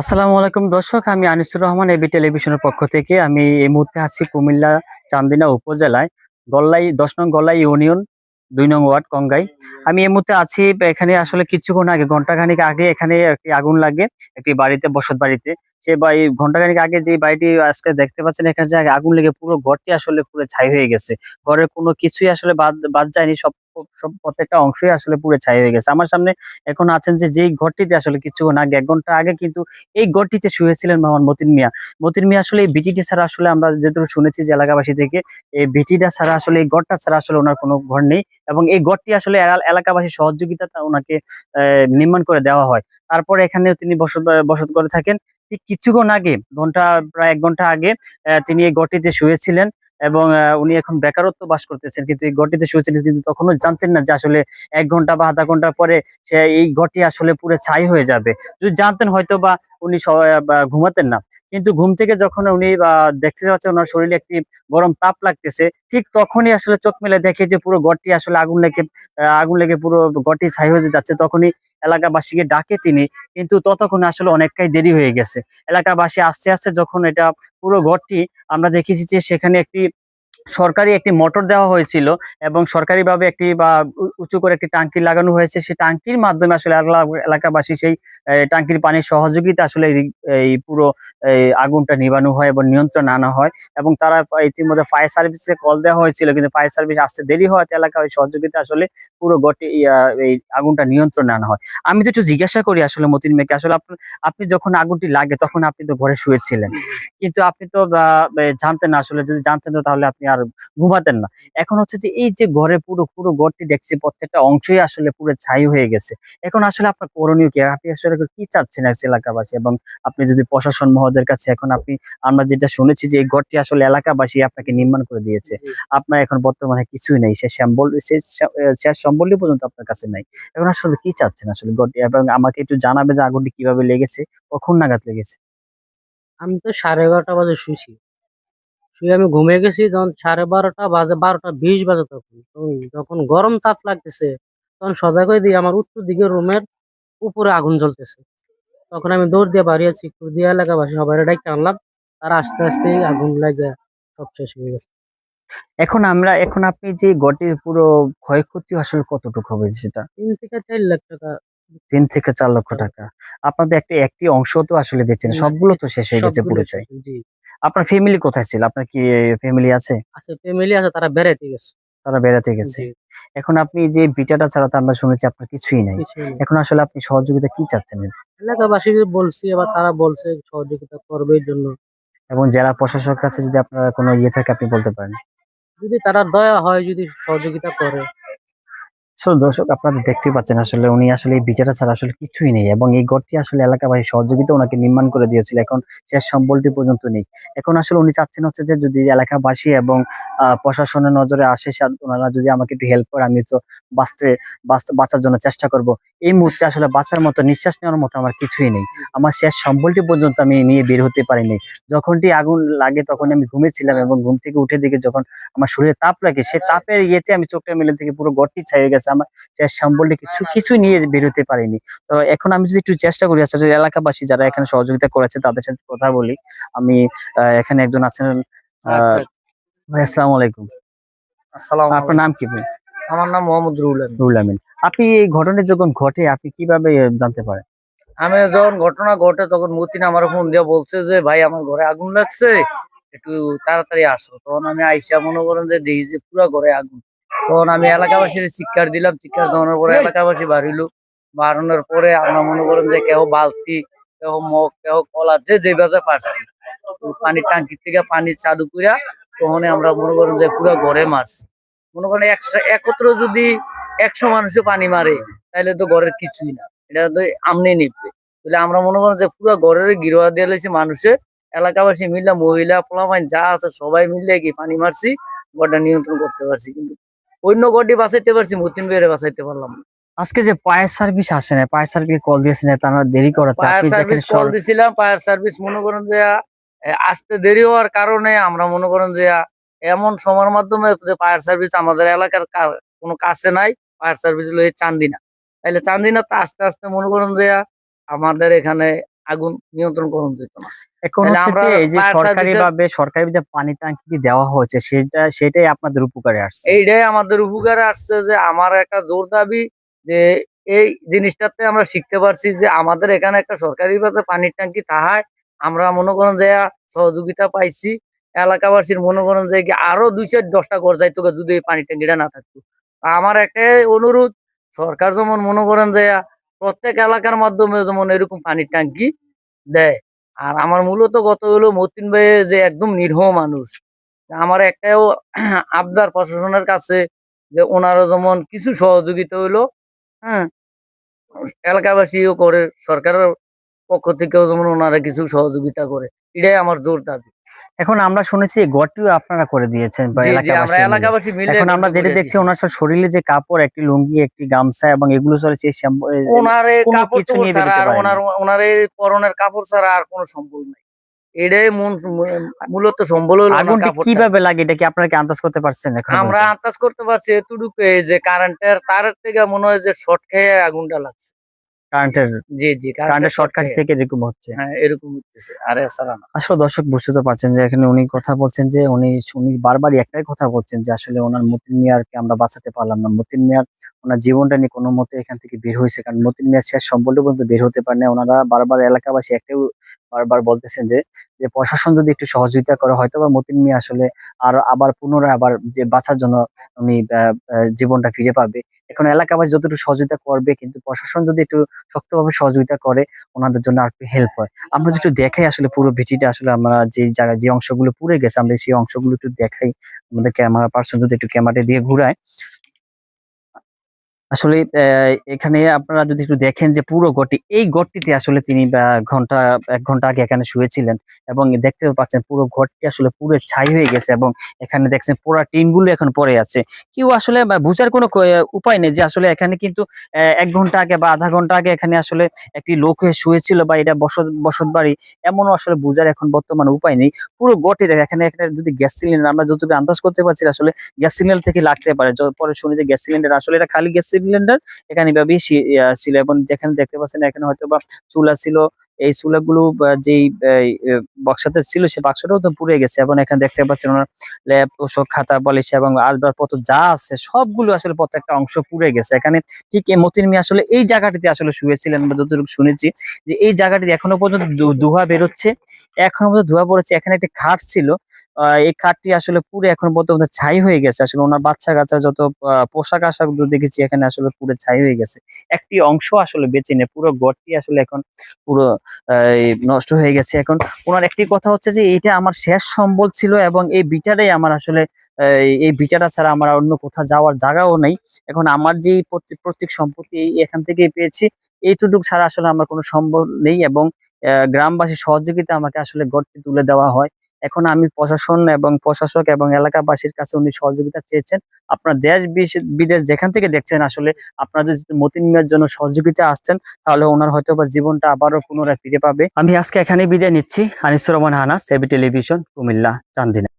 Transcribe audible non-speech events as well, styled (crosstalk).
আসসালামু আলাইকুম দর্শক, আমি আনিসুর রহমান এবি টেলিভিশনের পক্ষ থেকে আমি এই মুহূর্তে আছি কুমিল্লা চান্দিনা উপজেলায়, গল্লাই, দশ নং গল্লাই ইউনিয়ন, দুই নং ওয়ার্ড কঙ্গাই। আমি এই মুহূর্তে আছি এখানে আসলে কিছুক্ষণ আগে ঘন্টাখানিক আগে এখানে একটি আগুন লাগে, একটি বাড়িতে, বসত বাড়িতে। সে বাড়ি ঘন্টাখানিক আগে যে বাড়িটি আজকে দেখতে পাচ্ছেন, এখানে যে আগুন লেগে পুরো ঘরটি আসলে পুরো ছাই হয়ে গেছে। ঘরের কোনো কিছুই আসলে বাদ বাদ যায়নি, সব সব প্রত্যেকটা অংশই আসলে পুরো ছাই হয়ে গেছে। আমার সামনে এখন আছেন যে, যেই ঘরটিতে আসলে কিছুক্ষণ আগে, এক ঘণ্টা আগে কিন্তু এই ঘরটিতে শুয়েছিলেন মোহাম্মদ মতিন মিয়া। মতিন মিয়া আসলে এই বিটিটি ছাড়া আসলে আমরা যেহেতু শুনেছি যে, এলাকাবাসী থেকে, এই বিটিটা ছাড়া আসলে, এই গড়টা ছাড়া আসলে ওনার কোনো ঘর নেই এবং এই ঘরটি আসলে এলা- এলাকাবাসীর সহযোগিতা ওনাকে নির্মাণ করে দেওয়া হয়। তারপরে এখানে তিনি বসত বসত করে থাকেন। ঠিক কিছুক্ষণ আগে, ঘণ্টা, প্রায় এক ঘণ্টা আগে তিনি এই ঘরটিতে শুয়েছিলেন। এবং উনি এখন বেকারত্ব বাস করতেছেন। কিন্তু এই গড়টিতে শুয়েছিলেন কিন্তু তখনও জানতেন না যে আসলে এক ঘণ্টা বা আধা ঘণ্টা পরে সে এই ঘরটি আসলে পুরো ছাই হয়ে যাবে। যদি জানতেন হয়তো বা উনি ঘুমাতেন না। কিন্তু ঘুম থেকে যখন উনি দেখতে পাচ্ছেন ওনার শরীরে একটি গরম তাপ লাগতেছে, ঠিক তখনই আসলে চোখ মেলে দেখে যে পুরো ঘরটি আসলে আগুন লেগে আগুন লেগে পুরো ঘরটি ছাই হয়ে যাচ্ছে। তখনই এলাকাবাসীকে ডাকে তিনি, কিন্তু ততক্ষণ আসলে অনেকটাই দেরি হয়ে গেছে। এলাকাবাসী আস্তে আস্তে যখন এটা পুরো ঘরটি আমরা দেখেছি যে সেখানে একটি সরকারি একটি মোটর দেওয়া হয়েছিল এবং সরকারিভাবে একটি বা উঁচু করে একটি টাঙ্কি লাগানো হয়েছে। সেই টাঙ্কির মাধ্যমে আসলে এলাকাবাসী সেই টাঙ্কির পানির সহযোগিতা আসলে এই- পুরো আগুনটা নিবানো হয় এবং নিয়ন্ত্রণ আনা হয় এবং তারা ইতিমধ্যে ফায়ার সার্ভিসে কল দেওয়া হয়েছিল কিন্তু ফায়ার সার্ভিস আসতে দেরি হওয়াতে এলাকার ওই সহযোগিতা আসলে পুরো গটি এই আগুনটা নিয়ন্ত্রণে আনা হয়। আমি তো একটু জিজ্ঞাসা করি আসলে মতিন মেয়েকে আসলে আপনি আপনি যখন আগুনটি লাগে তখন আপনি তো ঘরে শুয়েছিলেন। কিন্তু আপনি তো জানতেন আসলে যদি জানতেন তো তাহলে আপনি আর ঘুমাতেন না। এখন হচ্ছে যে এই যে ঘরে পুরো পুরো ঘরটি দেখছি প্রত্যেকটা অংশই আসলে পুরো ছাই হয়ে গেছে। এখন আসলে আপনার করণীয় কি? আপনি আসলে কি চাচ্ছেন এলাকাবাসী? এবং আপনি যদি প্রশাসন মহোদয়ের কাছে এখন আপনি আমরা যেটা শুনেছি যে এই ঘরটি আসলে এলাকাবাসী আপনাকে নির্মাণ করে দিয়েছে। আপনার এখন বর্তমানে কিছুই নেই। সে সে শেষ সম্বলই পর্যন্ত আপনার কাছে নাই। এখন আসলে কি চাচ্ছেন আসলে ঘরটি? এবং আমাকে একটু জানাবে যে আগুনটি কীভাবে লেগেছে? কখন নাগাদ লেগেছে? আমি তো সাড়ে এগারোটা বাজে শুয়েছি। শুয়ে আমি ঘুমিয়ে গেছি যখন সাড়ে বারোটা বাজে বারোটা বিশ বাজে তখন। যখন গরম তাপ লাগতেছে তখন সজাগ হয়ে দিয়ে আমার উত্তর দিকের রুমের উপরে আগুন জ্বলতেছে। তখন আমি দৌড় দিয়ে বাড়িয়েছি একটু দিয়ে এলাকাবাসী সবাই ডাইকে আনলাম তারা আস্তে আস্তে আগুন লাগে সব শেষ হয়ে গেছে। এখন আমরা এখন আপনি যে ঘরটির পুরো ক্ষয়ক্ষতি আসলে কতটুকু হবে সেটা? তিন থেকে চার লাখ টাকা তিন থেকে চার লক্ষ টাকা। আপনাদের একটা একটি অংশ তো আসলে বেচেন না, সবগুলো তো শেষ হয়ে গেছে পুরো চাই। আপনার ফ্যামিলি কোথায় ছিল? আপনার কি ফ্যামিলি আছে? আছে ফ্যামিলি আছে তারা বেড়াইতে গেছে। তারা বেড়াতে গেছে। এখন আপনি যে বিটাটা ছাড়া তো আমরা শুনেছি আপনার কিছুই নাই। এখন আসলে আপনি সহযোগিতা কি চাচ্ছেন? এলাকাবাসী বলছি এবার তারা বলছে সহযোগিতা করবে জন্য। এবং জেলা প্রশাসক কাছে যদি আপনার কোনো ইয়ে থাকে আপনি বলতে পারেন। যদি তারা দয়া হয় যদি সহযোগিতা করে। আসলে দর্শক, আপনারা দেখতে পাচ্ছেন আসলে উনি আসলে এই বিচারটা ছাড়া আসলে কিছুই নেই এবং এই ঘরটি আসলে এলাকাবাসী সহযোগিতা ওনাকে নির্মাণ করে দিয়েছিল। এখন শেষ সম্বলটি পর্যন্ত নেই। এখন আসলে উনি চাচ্ছেন হচ্ছে যে যদি এলাকাবাসী এবং প্রশাসনের নজরে আসে, সে- ওনারা যদি আমাকে একটু হেল্প করে আমি তো বাঁচতে বাঁচার জন্য চেষ্টা করব। এই মুহূর্তে আসলে বাঁচার মতো, নিঃশ্বাস নেওয়ার মতো আমার কিছুই নেই। আমার শেষ সম্বলটি পর্যন্ত আমি নিয়ে বের হতে পারিনি। যখনটি আগুন লাগে তখন আমি ঘুমেছিলাম এবং ঘুম থেকে উঠে দেখে যখন আমার শরীরে তাপ লাগে, সে তাপের ইয়েতে আমি চোখটা মেলে থেকে পুরো ঘরটি ছাইয়ে গেছে। আমার শেষ সম্বলটি কিছু কিছুই নিয়ে বেরোতে পারিনি। তো এখন আমি যদি একটু চেষ্টা করি আসলে এলাকাবাসী যারা এখানে সহযোগিতা করেছে তাদের সাথে কথা বলি। আমি এখানে একজন আছেন আচ্ছা, আসসালামু আলাইকুম। আসসালামু আপনার নাম কি আমার নাম মোহাম্মদ রুহুল আমিন। আপনি এই ঘটনা যখন ঘটে আপনি কীভাবে জানতে পারেন? আমি যখন ঘটনা ঘটে তখন মতিন আমার ফোন দিয়ে বলছে যে ভাই আমার ঘরে আগুন লাগছে। একটু তাড়াতাড়ি আসো। তখন আমি আইসা মনে করেন যে দেখি যে পুরো ঘরে আগুন। তখন আমি এলাকাবাসীর চিৎকার দিলাম চিৎকার দেওয়ানোর পরে এলাকাবাসী বাড়িল। বাড়ানোর পরে আমরা মনে করেন যে কেউ বালতি কেউ মগ কেউ কলা যে যে বাজে পারছি পানির টাঙ্কি থেকে পানি চালু করিয়া তখন আমরা মনে করেন যে পুরো ঘরে মারছি মনে করেন একশো একত্র যদি একশো মানুষে পানি মারে তাহলে তো ঘরের কিছুই না। এটা তো আমনি নিবে তাহলে আমরা মনে করেন যে পুরো ঘরের গিরোয়া দিয়ে লেছি মানুষে। এলাকাবাসী মিলে মহিলা পোলাপাইন যা আছে সবাই মিলে কি পানি মারছি ঘরটা নিয়ন্ত্রণ করতে পারছি। কিন্তু অন্য ঘরটি বাঁচাইতে পারছি মতিন বেড়ে বাঁচাইতে পারলাম না। আজকে যে ফায়ার সার্ভিস আসে না ফায়ার সার্ভিস কল দিয়েছেন তারা দেরি করাতে ফায়ার সার্ভিস কল দিছিলাম ফায়ার সার্ভিস মনে করেন যে আসতে দেরি হওয়ার কারণে আমরা মনে করেন যে এমন সময়ের মাধ্যমে যে ফায়ার সার্ভিস আমাদের এলাকার কোনো কাছে নাই ফায়ার সার্ভিস হলো চান্দিনা। তাইলে চান্দিনা তো আস্তে আস্তে মনে করেন যে আমাদের এখানে আগুন নিয়ন্ত্রণ করুন যেত না। এখন হচ্ছে যে এই যে সরকারি ভাবে সরকারি যে পানি ট্যাঙ্কি দেওয়া হয়েছে সেটা সেটাই আপনাদের উপকারে আসছে। এইটাই আমাদের উপকারে আসছে যে আমার একটা জোর দাবি যে এই জিনিসটাতে আমরা শিখতে পারছি যে আমাদের এখানে একটা সরকারি ভাবে পানির ট্যাঙ্কি তাহায় আমরা মনে করেন যে সহযোগিতা পাইছি। এলাকাবাসীর মনে করেন যে আরও দুই চার দশটা ঘর যাইতো যদি এই পানির ট্যাঙ্কিটা না থাকতো। আমার একটাই অনুরোধ সরকার যেমন মনে করেন যে প্রত্যেক এলাকার মাধ্যমে যেমন এরকম পানির ট্যাঙ্কি দেয়। আর আমার মূলত গত হলো মতিন ভাই যে একদম নিরহ মানুষ। আমার একটাও (clears throat) আবদার প্রশাসনের কাছে যে ওনারও যেমন কিছু সহযোগিতা হইল হ্যাঁ এলাকাবাসীও করে, সরকারের পক্ষ থেকেও যেমন ওনারা কিছু সহযোগিতা করে, এটাই আমার জোর দাবি। এখন আমরা শুনেছি এই আপনারা করে দিয়েছেন বা জি, জি, আমরা এলাকাবাসী মিলে। এলাকাবাসী মিলে এখন আমরা যেটা দেখছি ওনার সাথে শরীরে যে কাপড় একটি লুঙ্গি একটি গামছা এবং এগুলো চলেছে এই শ্যাম্পু- এ- ওনার এই কোনো কাপড় কিছু চোপড় নিয়ে ছাড়া বেরোতে আর পারেনি। ওনার ওনার এই পরনের কাপড় ছাড়া আর কোনো সম্বল নাই এটাই মূল মূলত সম্বল হলো ওনার আগুনটি কাপড়টা। কীভাবে লাগে এটা কি আপনারা কি আন্দাজ করতে পারছেন এখন আমরা আন্দাজ করতে পারছি এতটুকু যে কারেন্টের তারের থেকে মনে হয় যে শর্ট খেয়ে আগুনটা লাগছে কারেন্টের জি জি কারেন্টের short শর্টকাট খেয়ে। থেকে এরকম হচ্ছে। হ্যাঁ এরকম হচ্ছে। আরে আসলে দর্শক বুঝতে তো পারছেন যে এখানে উনি কথা বলছেন যে উনি উনি বারবারই একটাই কথা বলছেন যে আসলে ওনার মতিন মিয়ারকে আমরা বাঁচাতে পারলাম না। মতিন মিয়ার ওনার জীবনটা নিয়ে কোনো মতে এখান থেকে বের হয়েছে। কারণ মতিন মিয়ার শেষ পর্যন্ত বের হতে পারে না ওনারা বারবার এলাকাবাসী একটাই বারবার বলতেছেন যে যে প্রশাসন যদি একটু সহযোগিতা করে হয়তো বা মতিন মিয়া আসলে আর আবার পুনরায় আবার যে বাঁচার জন্য উনি জীবনটা ফিরে পাবে। এখন এলাকাবাসী যতটুকু সহযোগিতা করবে কিন্তু প্রশাসন যদি একটু শক্তভাবে সহযোগিতা করে, ওনাদের জন্য আর হেল্প হয়। আমরা যদি দেখাই আসলে পুরো ভিটিটা, আসলে আমরা যে জায়গায়, যে অংশগুলো পুড়ে গেছে, আমরা সেই অংশগুলো একটু দেখাই। আমাদের ক্যামেরা পার্সন যদি একটু ক্যামেরা দিয়ে ঘুরায় আসলে এখানে আপনারা যদি একটু দেখেন যে পুরো গড়টি, এই গড়টিতে আসলে তিনি ঘণ্টা, এক ঘণ্টা আগে এখানে শুয়েছিলেন এবং দেখতে পাচ্ছেন পুরো ঘরটি আসলে পুরো ছাই হয়ে গেছে এবং এখানে দেখছেন পুরো টিনগুলো এখন পরে আছে। কেউ আসলে বোঝার কোনো উপায় নেই যে আসলে এখানে কিন্তু এক ঘণ্টা আগে বা আধা ঘণ্টা আগে এখানে আসলে একটি লোক হয়ে শুয়েছিল বা এটা বসত বসত বাড়ি, এমনও আসলে বোঝার এখন বর্তমানে উপায় নেই। পুরো গটে দেখে এখানে এখানে যদি গ্যাস সিলিন্ডার আমরা যতটুকু আন্দাজ করতে পারছি, আসলে গ্যাস সিলিন্ডার থেকে লাগতে পারে। পরে শুনি যে গ্যাস সিলিন্ডার আসলে এটা খালি গ্যাস সিলিন্ডার এখানে এভাবেই এবং যেখানে দেখতে পাচ্ছেন এখানে হয়তো বা চুলা ছিল এই চুলাগুলো যেই বক্সাতে ছিল সে বাক্সটাও তো পুড়ে গেছে। এবং এখানে দেখতে পাচ্ছেন ওনার ল্যাব তোষক, খাতা বালিশ এবং আসবাবপত্র যা আছে সবগুলো আসলে প্রত্যেকটা অংশ পুড়ে গেছে। এখানে ঠিক মতিন মিয়া আসলে এই জায়গাটিতে আসলে শুয়েছিলেন বা যতটুকু শুনেছি যে এই জায়গাটিতে এখনও পর্যন্ত ধোঁয়া বেরোচ্ছে। এখনও পর্যন্ত ধোঁয়া পড়েছে। এখানে একটি খাট ছিল। এই খাটটি আসলে পুরো এখন পর্যন্ত ছাই হয়ে গেছে। আসলে ওনার বাচ্চা কাচ্চা যত পোশাক আশাক দেখেছি এখানে আসলে পুরো ছাই হয়ে গেছে। একটি অংশ আসলে বেঁচে নেই। পুরো ঘরটি আসলে এখন পুরো নষ্ট হয়ে গেছে। এখন ওনার একটি কথা হচ্ছে যে, এটা আমার শেষ সম্বল ছিল এবং এই বিটাটাই আমার আসলে এই বিটাটা ছাড়া আমার অন্য কোথাও যাওয়ার জায়গাও নেই। এখন আমার যে প্রত্যেক সম্পত্তি এখান থেকে পেয়েছি। এইটুকু ছাড়া আসলে আমার কোনো সম্বল নেই এবং গ্রামবাসী সহযোগিতা আমাকে আসলে গড়তে তুলে দেওয়া হয়। এখন আমি প্রশাসন এবং প্রশাসক এবং এলাকাবাসীর কাছে উনি সহযোগিতা চেয়েছেন। আপনার দেশ বিদেশ যেখান থেকে দেখছেন আসলে আপনাদের মতিন মিয়ার জন্য সহযোগিতা আসছেন, তাহলে ওনার হয়তো বা জীবনটা আবারও পুনরায় ফিরে পাবে। আমি আজকে এখানে বিদায় নিচ্ছি। Anisur Rahman Hanas, AB television, Comilla, Chandina.